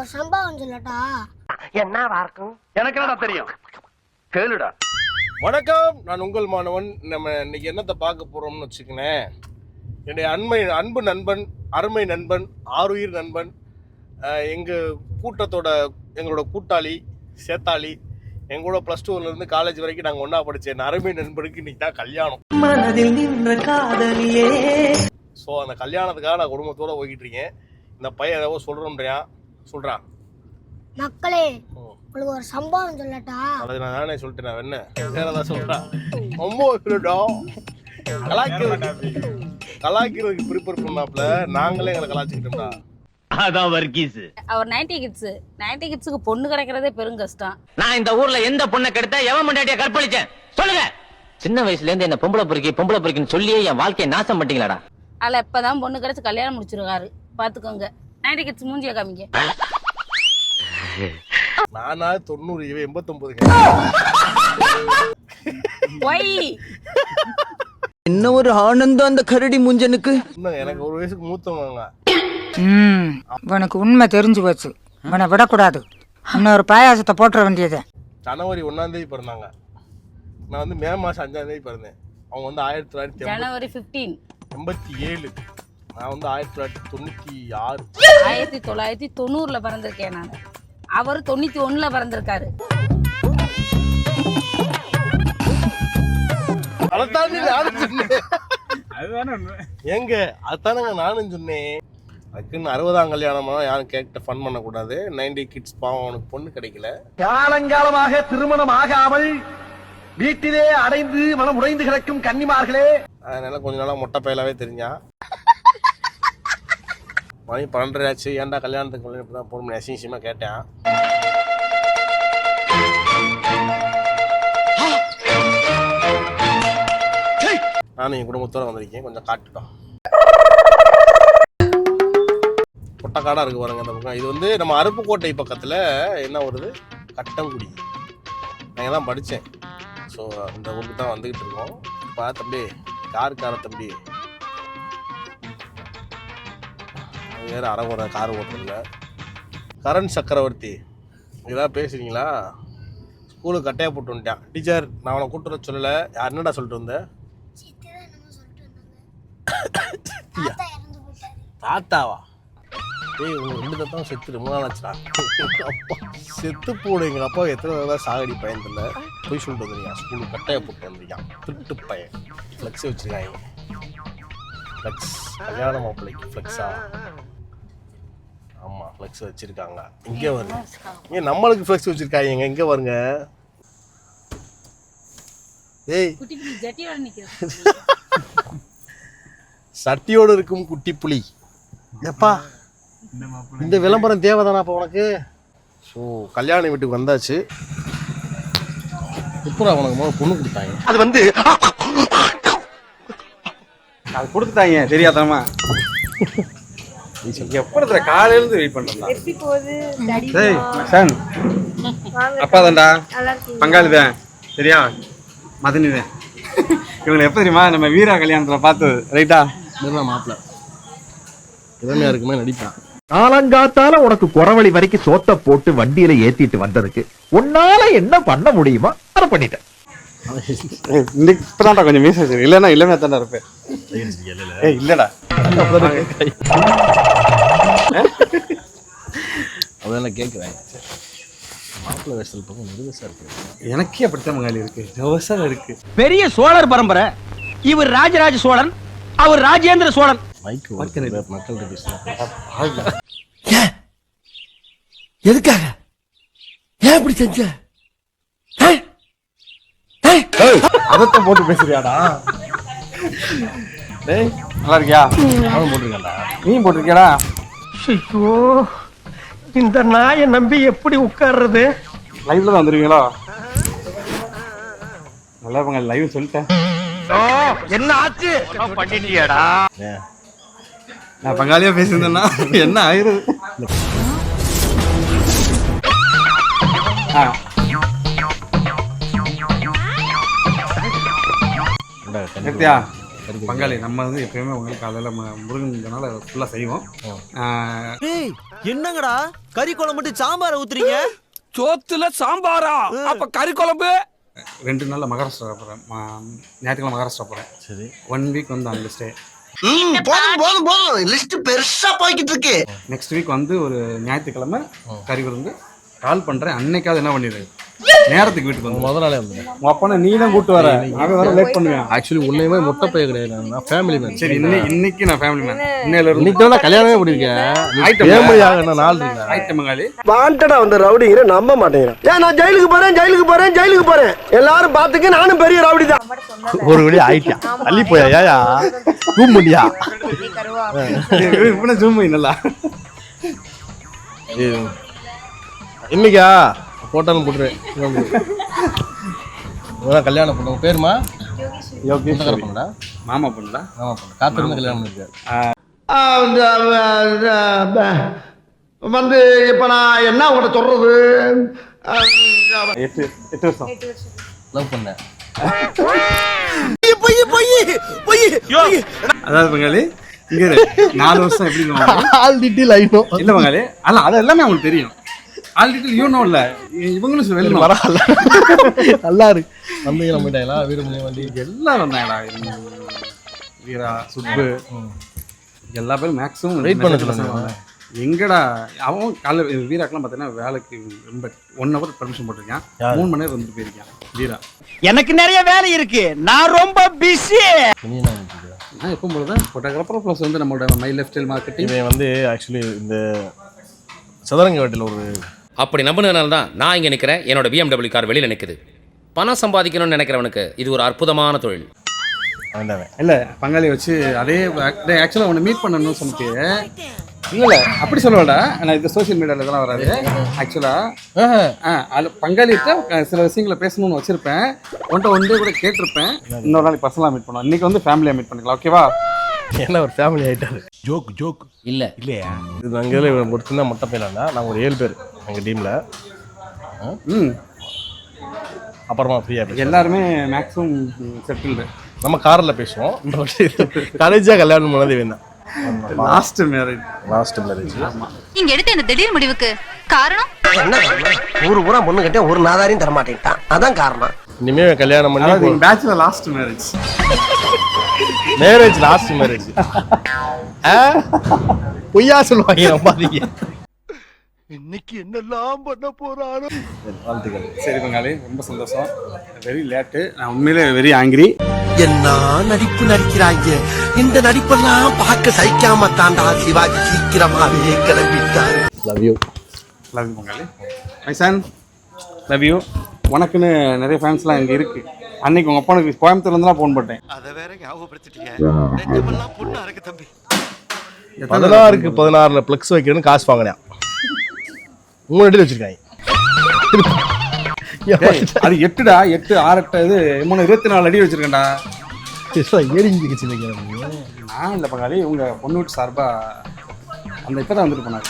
ஒரு சம்பவம் சொல்லட்டா எனக்கு என்னடா தெரியும்? கேளுடா. வணக்கம் நான் உங்கள் மாணவன். நம்ம இன்னைக்கு என்னத்தை பார்க்க போறோம்னு வச்சுக்கனேன் என்னுடைய அண்மை அன்பு நண்பன் அருமை நண்பன் ஆருயிர் நண்பன் அஹ், எங்க கூட்டத்தோட எங்களோட கூட்டாளி சேத்தாளி எங்களோட ப்ளஸ் இருந்து காலேஜ் வரைக்கும் நாங்கள் ஒன்றா படித்தேன் என் அருமை நண்பனுக்கு இன்னைக்கு தான் கல்யாணம். மனதில் நின்ற காதலியே. ஸோ அந்த கல்யாணத்துக்காக நான் குடும்பத்தோட போய்கிட்டு இருக்கேன். இந்த பையன் ஏதோ சொல்கிறோன்றியான் சொல்கிறான் மக்களே உங்களுக்கு ஒரு சம்பவம் சொல்லட்டா? அது நான் நானே சொல்லிட்டேன் நான் என்ன? வேற ஏதாவது சொல்கிறேன் ரொம்ப இல்லடா கலாய்க்கிறதுக்கு கலாய்க்கிறதுக்கு ப்ரிப்பேர் பண்ணாப்புல நாங்களே எங்களை கலாய்ச்சிக்கிட்டோம்டா. அதான் வர்கீஸ். அவர் நைன்டி கிட்ஸ். நைன்டி கிட்ஸுக்கு பொண்ணு கிடைக்கிறதே பெரும் கஷ்டம். நான் இந்த ஊர்ல எந்த பொண்ணை கெடுத்த எவன் முன்னாடிய கற்பழிச்சேன்? சொல்லுங்க. சின்ன வயசுல இருந்து என்ன பொம்பளை பொறுக்கி பொம்பளை பொறுக்கின்னு சொல்லியே என் வாழ்க்கையை நாசம் பண்ணிட்டீங்களாடா? அதில் இப்பதான் பொண்ணு கிடைச்சு கல்யாணம் முடிச்சிருக்காரு. பாத்துக்கோங்க. நைன்டி கிட்ஸ் மூஞ்சிய காமிங்க. நானா தொண்ணூறு இவன் எண்பத்தொன்பது ஒய். என்ன ஒரு ஆனந்தம் அந்த கரடி முஞ்சனுக்கு? எனக்கு ஒரு வயசுக்கு மூத்தவங்க. ம் உனக்கு உண்மை தெரிஞ்சு போச்சு. உன்னை விடக்கூடாது. இன்னொரு பாயாசத்தை போட்டுற வேண்டியது. ஜனவரி ஒன்னாம் தேதி பிறந்தாங்க. நான் வந்து மே மாசம் அஞ்சாம் தேதி பிறந்தேன். அவங்க வந்து ஆயிரத்தி தொள்ளாயிரத்தி ஜனவரி பிப்டீன் எண்பத்தி ஏழு. நான் வந்து ஆயிரத்தி தொள்ளாயிரத்தி தொண்ணூத்தி ஆறு. ஆயிரத்தி தொள்ளாயிரத்தி தொண்ணூறுல பிறந்திருக்கேன் நான். அவர் தொண்ணூத்தி ஒண்ணுல பிறந்திருக்காரு. அதைத்தாண்டி நானும் சொன்னேன். ஏங்க அதானங்க நானும் சொன்னேன். அதுக்குன்னு அறுபதாம் கல்யாணமா யாரும் கேட்ட ஃபன் பண்ணக்கூடாது. நைன்டி கிட்ஸ் பாவம் அவனுக்கு பொண்ணு கிடைக்கல. காலங்காலமாக திருமணம் ஆகாமல் வீட்டிலே அடைந்து மனம் உடைந்து கிடக்கும் கன்னிமார்களே. அதனால கொஞ்ச நாளா மொட்டை பயலாவே தெரிஞ்சான். மணி பன்னெண்டரை ஆச்சு. ஏன்டா கல்யாணத்துக்கு முன்னாடி தான் போகணும்னு அசிங்கமா கேட்டேன். நானும் என் குடும்பத்தோடு வந்திருக்கேன். கொஞ்சம் காட்டுட்டோம் பொட்டக்காடா இருக்கு பாருங்க அந்த பக்கம். இது வந்து நம்ம அருப்புக்கோட்டை பக்கத்தில் என்ன வருது கட்டங்குடி. நான் தான் படித்தேன் ஸோ அந்த ஊருக்கு தான் வந்துக்கிட்டு இருக்கோம். பா தம்பி கார் கார தம்பி? வேறு அரைகுறை கார் ஓட்டுறதுல. கரண் சக்கரவர்த்தி இதெல்லாம் பேசுகிறீங்களா ஸ்கூலுக்கு கட்டையாக போட்டு வந்துட்டேன். டீச்சர் நான் அவனை கூட்டு வர சொல்லலை. யார் என்னடா சொல்லிட்டு வந்தேன் தாத்தாவா? ஏய் உங்க ரெண்டு தாத்தாவும் செத்து ரொம்ப நாள் ஆச்சுடா. அப்பா செத்து போடு எங்கள் அப்பா எத்தனை தடவை சாகடி பையன் தெரியல போய் சொல்லிட்டு வந்துருக்கான். ஸ்கூலுக்கு கட்டையை போட்டு வந்திருக்கான். திருட்டு பையன். ஃப்ளெக்ஸ் வச்சிருக்காங்க ஃப்ளெக்ஸ் கல்யாண மாப்பிள்ளைக்கு ஃப்ளெக்ஸா ஃப்ளெக்ஸ் வச்சிருக்காங்க. இங்கே வருங்க. ஏன் நம்மளுக்கு ஃப்ளெக்ஸ் வச்சிருக்காங்க இங்கே வருங்க. ஏய். சட்டியோடு இருக்கும் குட்டி புலி. எப்பா? இந்த விளம்பரம் தேவைதானா அப்போ உனக்கு? ஸோ கல்யாண வீட்டுக்கு வந்தாச்சு. எப்படா உனக்கு முதல்ல பொண்ணு கொடுத்தாங்க? அது வந்து அது கொடுத்துட்டாங்க தெரியாதமா எப்படி காலையில இருந்து வெயிட் பண்றா டேய் சன். அப்பா தான்டா. பங்காளி தான் சரியா? மதனி தான் இவங்களை எப்ப தெரியுமா நம்ம வீரா கல்யாணத்துல பார்த்தது? ரைட்டா? மாப்பிள்ள இருக்குமே நடிப்பான். காலங்காத்தால உனக்கு குறவழி வரைக்கும் சோத்த போட்டு வண்டியில ஏத்திட்டு வந்ததுக்கு உன்னால என்ன பண்ண முடியுமோ அதை பண்ணிட்டேன். ஏய், இன்னைக்கு இப்பதான்டா கொஞ்சம் மீசை இல்லைன்னா இளமையா தான்டா இருப்பேன். இல்லடா. அதான் கேட்குறேன் மாப்பிள்ளை வேஷத்தில் பக்கம் நெருங்கசா இருக்கு. எனக்கே அப்படித்தான் மங்காளி இருக்கு. ஜவசம் இருக்கு. பெரிய சோழர் பரம்பரை. இவர் ராஜராஜ சோழன் அவர் ராஜேந்திர சோழன். மைக்கு மக்கள்கிட்ட பேசுகிறேன் எதுக்காக? ஏன் இப்படி செஞ்ச? அதத்தான் போட்டு பேசுறியாடா. டேய் நல்லா இருக்கியா? அவன் போட்டிருக்கான்டா. நீ போட்டிருக்கியாடா? ஐயோ இந்த நாயை நம்பி எப்படி உட்கார்றது? லைவ்ல தான் வந்துருவீங்களா நல்லா இருப்பாங்க லைவ் சொல்லிட்டேன். என்ன ஆச்சு? பண்ணிட்டியாடா? நான் பங்காளியா பேசியிருந்தேன்னா என்ன ஆயிருது ஆ. பங்காளி நம்ம வந்து எப்பயுமே உங்களுக்கு காலையில் முருகன்றனால ஃபுல்லாக செய்வோம். என்னங்கடா? கறி குழம்பு மட்டும் சாம்பார ஊத்துறீங்க? சோத்துல சாம்பாரா? அப்ப கறி குழம்பு? ரெண்டு நாளில் மகாராஷ்டிரா போகிறேன் ஞாயிற்றுக்கிழமை மகாராஷ்டிரா போகிறேன் சரி. ஒன் வீக் வந்து அங்கே ஸ்டே போதும் போதும் போதும். லிஸ்ட் பெருசா போய்கிட்டு இருக்கு. நெக்ஸ்ட் வீக் வந்து ஒரு ஞாயிற்றுக்கிழமை கறி விருந்து கால் பண்ணுறேன் அன்னைக்காவது என்ன பண்ணிடு? நேரத்துக்கு வீட்டுக்கு வந்து முதல் நாளே வந்து உன் அப்பனை நீ தான் கூட்டு வர. அவன் வர லேட் பண்ணுவேன். ஆக்சுவலி உன்னையுமே முட்டை பைய கிடையாது. நான் ஃபேமிலி மேன் சரி இன்னைக்கு இன்னைக்கு நான் ஃபேமிலி மேன் இன்னையில இருந்து இன்னைக்கு தான் கல்யாணமே பண்ணிருக்கேன் Item. ஃபேமிலி ஆகின நாள் இருக்கா. ஆயிட்டு மங்காளி வாண்டடா வந்த ரவுடிங்கிற நம்ப மாட்டேங்கிறான். ஏன் நான் ஜெயிலுக்கு போறேன் ஜெயிலுக்கு போறேன் ஜெயிலுக்கு போறேன். எல்லாரும் பாத்துக்க நானும் பெரிய ரவுடி தான். ஒரு வழி ஆயிட்டியா தள்ளி போயா ஏயா ரூம் பண்ணியா? இப்ப ஜூம் நல்லா. இன்னைக்கா? போட்டாலும் போட்டுருவேன் இவன் கல்யாணம் பண்ண. பேருமா? யோகி பண்ணடா மாமா பொண்ணுடா ஆமா பண்ண. காத்திருந்து கல்யாணம் பண்ணிருக்காரு வந்து இப்ப நான் என்ன உங்கள்ட்ட சொல்றது? எட்டு எட்டு வருஷம். லவ் பண்ணேன் அதாவது பங்காளி இங்க. நாலு வருஷம் எப்படி ஆல் டீட்டெயில் ஆயிடும் இல்ல பங்காளி அல்ல அது எல்லாமே அவங்களுக்கு தெரியும். ஆல்ரெடி யூ நோ இல்ல இவங்களும் வெளில வர பரவாயில்ல. நல்லா இருக்கு. வந்து நம்ம போயிட்டாங்களா வீடு வண்டி எல்லாம் வந்தாங்கடா வீரா சுப்பு. எல்லா பேரும் மேக்ஸிமம் Wait பண்ண சொல்லுங்க. எங்கடா? அவன் காலைல வீராக்கெல்லாம் பார்த்தீங்கன்னா வேலைக்கு ரொம்ப ஒன் ஹவர் பர்மிஷன் போட்டிருக்கான். மூணு மணி நேரம் வந்துட்டு போயிருக்கான் வீரா. எனக்கு நிறைய வேலை இருக்கு. நான் ரொம்ப பிஸி? நான் போல தான் ஃபோட்டோகிராஃபர் ப்ளஸ் வந்து நம்மளோட மை லைஃப் ஸ்டைல் மார்க்கெட்டிங் வந்து ஆக்சுவலி இந்த சதுரங்க வேட்டையில் ஒரு அப்படி நம்பினதுனால தான் நான் இங்கே நிற்கிறேன் என்னோட பிஎம்டபிள்யூ கார் வெளியில் நிற்குது பணம் சம்பாதிக்கணும்னு நினைக்கிறவனுக்கு இது ஒரு அற்புதமான தொழில். இல்லை இல்ல பங்காளி வச்சு அதே ஆக்சுவலாக உன்னை மீட் பண்ணணும்னு சொல்லிட்டு இல்ல இல்லை அப்படி சொல்லலடா. நான் இது சோஷியல் மீடியாவில் இதெல்லாம் வராது. ஆக்சுவலா அது பங்காளிட்ட சில விஷயங்களை பேசணும்னு வச்சிருப்பேன். ஒன்றை ஒன் டே கூட கேட்டிருப்பேன். இன்னொரு நாளைக்கு பர்சனலாக மீட் பண்ணுவோம். இன்னைக்கு வந்து ஃபேமிலியாக மீட் பண்ணிக்கலாம். ஓகேவா என்ன ஒரு ஃபேமிலி ஆயிட்டாரு. இல்லை. இது அங்கே ஒரு சின்ன மொட்டை பையனா? நாங்கள் ஒரு ஏழு பேர் எங்கள் டீமில் ம். அப்புறமா ஃப்ரீயாக எல்லாருமே மேக்ஸிமம் செட்டில்டு நம்ம காரில் பேசுவோம். கடைசியாக கல்யாணம் பண்ணது இவன் லாஸ்ட் மேரேஜ் லாஸ்ட் மேரேஜ் நீங்க எடுத்த இந்த திடீர் முடிவுக்கு காரணம்? ஊரு பூரா பொண்ணு கிட்ட ஒரு நாதாரையும் தர மாட்டேன்ட்டான் அதான் காரணம். இனிமே கல்யாணம் பண்ணி பேட்சில் last marriage marriage last marriage பொய்யா சொல்லுவாங்க. நம்பாதீங்க இன்னைக்கு என்னெல்லாம் பண்ண போறாரோ வாழ்த்துக்கள். சரி பங்காளி ரொம்ப சந்தோஷம். வெரி லேட்டு நான் உண்மையிலே வெரி ஆங்கிரி என்ன நடிப்பு நடிக்கிறாங்க இந்த நடிப்பெல்லாம் பார்க்க சகிக்காம தாண்டா சிவாஜி சீக்கிரமாவே கிளம்பிட்டாரு. லவ் யூ லவ் யூ பங்காளி. மைசான் லவ் யூ உனக்குன்னு நிறைய ஃபேன்ஸ்லாம் இங்கே இருக்கு. அன்னைக்கு உங்கள் அப்பனுக்கு கோயம்புத்தூர்லேருந்து தான் ஃபோன் போட்டேன் அத வேற ஞாபகப்படுத்திட்டீங்க. பொண்ணா இருக்கு தம்பி. பதினாறுக்கு பதினாறுல பிளக்ஸ் வைக்கணும்னு காசு வாங்கினேன். மூணு அடியில் வச்சிருக்காங்க. அது எட்டுடா எட்டு ஆறு எட்டு இது மூணு இருபத்தி நாலு அடி வச்சிருக்கேன்டா. ஏறிங்க சின்ன நான் இல்லை பங்காளி உங்கள் பொண்ணு வீட்டு சார்பாக அந்த இப்போ தான் வந்துட்டு போனார்.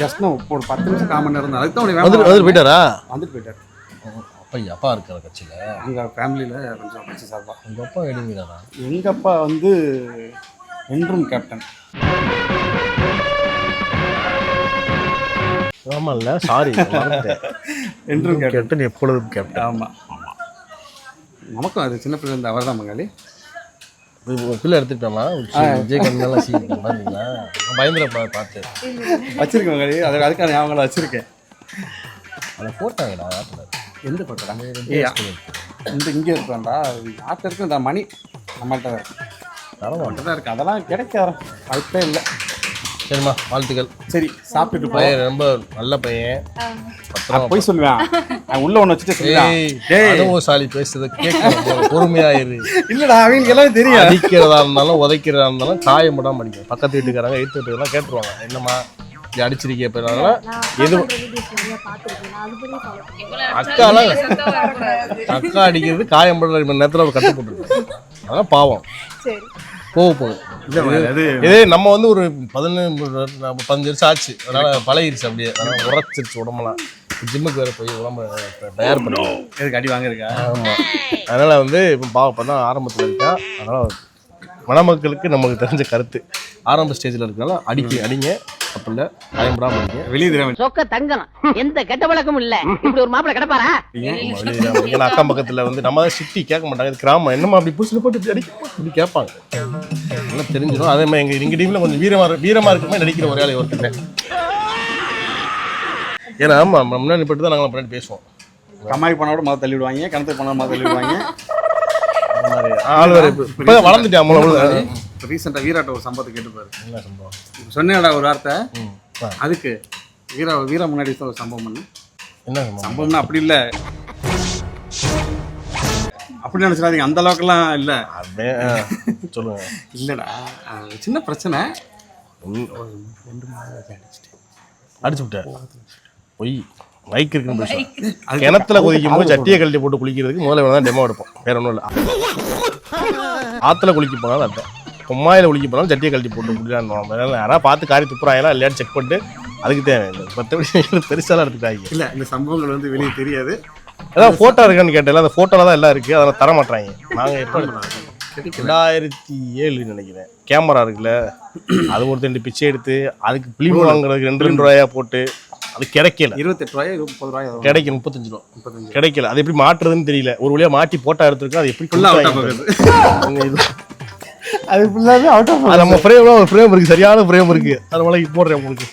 ஜஸ்ட் ஒரு பத்து நிமிஷம் காமன் நேரம் தான் அதுக்கு தான் வந்துட்டு போயிட்டாரா? வந்துட்டு போயிட்டார். அப்பா அப்பா இருக்கிற கட்சியில். எங்கள் ஃபேமிலியில் கொஞ்சம் கட்சி சார்பாக உங்கள் அப்பா எடுங்கிறாரா எங்கள் அப்பா வந்து என்றும் கேப்டன் ஆமா இல்ல சாரி என்றும் கேப்டன் கேப்டன் எப்பொழுதும் கேப்டன் ஆமாம் நமக்கும் அது சின்ன பிள்ளை இருந்த அவர் தான் பங்காளி பிள்ளை எடுத்துட்டோமா விஜயகாந்த் நல்லா சீன் பாத்தீங்களா நான் பயந்துட பா- பார்த்தேன் வச்சிருக்கேன் பங்காளி அது அதுக்கான ஞாபகம் வச்சிருக்கேன். அதை போட்டாங்கடா. எந்த ஏ இந்த இங்கே இருக்கான்டா ஆட்ட இருக்கு இந்த மணி நம்மள்ட்ட தரமா? தான் இருக்கு. அதெல்லாம் கிடைக்காத. வாய்ப்பே இல்லை. சரிம்மா வாழ்த்துக்கள். சரி சாப்பிட்டுட்டு போய் பையன் ரொம்ப நல்ல பையன். போய் சொல்லுவேன். நான் உள்ள ஒன்று வச்சுட்டு சொல்லுவேன். அனுபவசாலி பேசுறத கேட்க பொறுமையா இரு. இல்லடா அவங்களுக்கு எல்லாம் தெரியும் அடிக்கிறதா இருந்தாலும் உதைக்கிறதா இருந்தாலும் காயப்படாம அடிக்கணும் பக்கத்து வீட்டுக்காரங்க எய்த்து வீட்டுக்காரங்க கேட்டுருவாங்க. என்னம்மா? இப்படி அடிச்சிருக்கே போயினால எது? அக்காலாம் அக்கா அடிக்கிறது காயம் படுற மணி நேரத்தில் கட்டு போட்டுருக்கு அதெல்லாம் பாவம். போக போகும் அது இதே நம்ம வந்து ஒரு பதினஞ்சு பதினஞ்சு வருஷம் ஆச்சு. அதனால பழகிருச்சு அப்படியே. அதனால உரைச்சிருச்சு உடம்பெல்லாம். ஜிம்முக்கு வேற போய் உடம்ப தயார் பண்ணுவோம் எதுக்கு அடி வாங்கிருக்கா ஆமா. அதனால வந்து இப்போ பாவம் இப்போ தான் ஆரம்பத்தில் இருக்கா அதனால மணமக்களுக்கு நமக்கு தெரிஞ்ச கருத்து. ஆரம்ப ஸ்டேஜில் இருக்கனால அடிக்க அடிங்க. தப்பு இல்லை பயன்படாமல் இருக்கீங்க வெளியே தெரியாம சொக்க தங்கம் எந்த கெட்ட பழக்கமும் இல்ல. இப்படி ஒரு மாப்பிளை கிடப்பாரா? ஏன்னா அக்கம் பக்கத்தில் வந்து நம்ம தான் சிட்டி கேட்க மாட்டாங்க. இது கிராமம். என்னமா அப்படி புதுசில் போட்டு இப்படி அடிக்க இப்படி கேட்பாங்க. எல்லாம் தெரிஞ்சிடும். அதே மாதிரி எங்கள் எங்கள் டீமில் கொஞ்சம் வீரமா வீரமா இருக்குமே நடிக்கிற ஒரே ஆள் ஒருத்தர். ஏன்னா ஆமாம் முன்னாடி போட்டு தான் நாங்கள் முன்னாடி பேசுவோம். கம்மாய் பண்ணா கூட மத தள்ளி விடுவாங்க கிணத்து பண்ணா மத தள்ளி விடுவாங்க ஆள் வேறு இப்போ வளர்ந்துட்டேன். மூலம் இப்போ ரீசெண்டாக வீராட்ட ஒரு சம்பவத்தை கேட்டுப்பாரு என்ன சம்பவம்? சொன்னேடா ஒரு வார்த்தை. அதுக்கு வீரா வீரா முன்னாடி ஒரு சம்பவம் பண்ணு. என்ன சம்பவம்? சம்பவம்னா அப்படி இல்லை. அப்படி நினச்சிடாதீங்க அந்த அளவுக்குலாம் இல்லை. அப்படியே சொல்லுங்க. இல்லைடா அது சின்ன பிரச்சனை. ம், அடிச்சு விட்டேன் பொய் மைக் இருக்குன்னு பேசுவேன் கிணத்துல குதிக்கும் போது சட்டியை கழட்டி போட்டு குளிக்கிறதுக்கு முதல்ல தான் டெமோ எடுப்போம் வேற ஒன்றும் இல்லை. ஆற்றுல குளிக்க போனாலும் அதான். கும்மாயில் குளிக்க போனாலும் சட்டியை கழட்டி போட்டு குடிக்கலான்னு யாராவது பார்த்து காரி துப்புறாங்களா இல்லையான்னு செக் பண்ணிட்டு அதுக்கு தேவை மற்றபடி பெருசாலாம் எடுத்துட்டாங்க இல்லை இந்த சம்பவங்கள் வந்து வெளியே தெரியாது. அதான் ஃபோட்டோ இருக்கான்னு கேட்டல அந்த ஃபோட்டோவில் தான் எல்லாம் இருக்குது அதெல்லாம் தர மாட்டாங்க நாங்கள் எப்போ ரெண்டாயிரத்தி ஏழு நினைக்கிறேன். கேமரா இருக்குல்ல அது ஒருத்தர் ரெண்டு பிச்சை எடுத்து அதுக்கு பிலிம் வாங்குறதுக்கு ரெண்டு ரெண்டு ரூபாயா போட்டு அது கிடைக்கல. இருபத்தெட்டு ரூபாய் முப்பது ரூபாய். கிடைக்கல முப்பத்தஞ்சு ரூபா. முப்பத்தஞ்சு. கிடைக்கல. அது எப்படி மாட்டுறதுன்னு தெரியல. ஒரு வழியா மாட்டி போட்டா எடுத்திருக்கோம் அது எப்படி அது ஃபுல்லாகவே அவுட் ஆஃப் நம்ம ஃப்ரேம் ஒரு ஃப்ரேம் இருக்கு சரியான ஃப்ரேம் இருக்கு. அதனால போடுறேன் உங்களுக்கு.